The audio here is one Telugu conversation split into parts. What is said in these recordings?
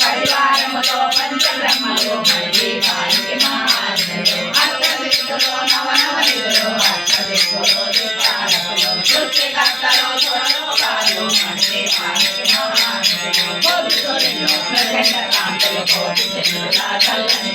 పరివారముతో పంచబ్రహ్మలు మళ్ళీ వారికి మహాశయులు అర్థదిక్కులు నవనవ దిగులు అర్థదిక్కులు దిక్కాలకులు సృష్టికర్తలు స్వరూపాలు మళ్ళీ వారికి మహాశయులు పొద్దులు ప్రజల కాంతులు కోటి చెల్లులా చల్లని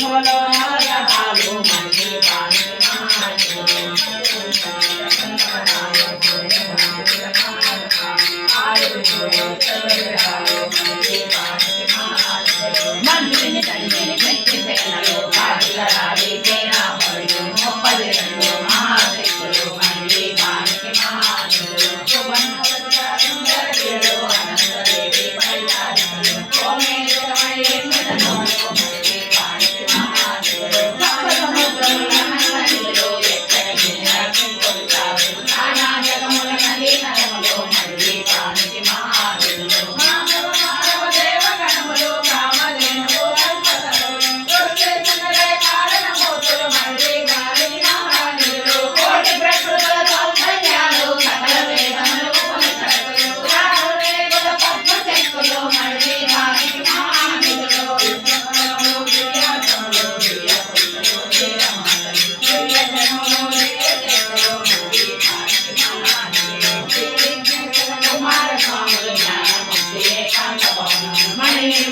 সলা hanging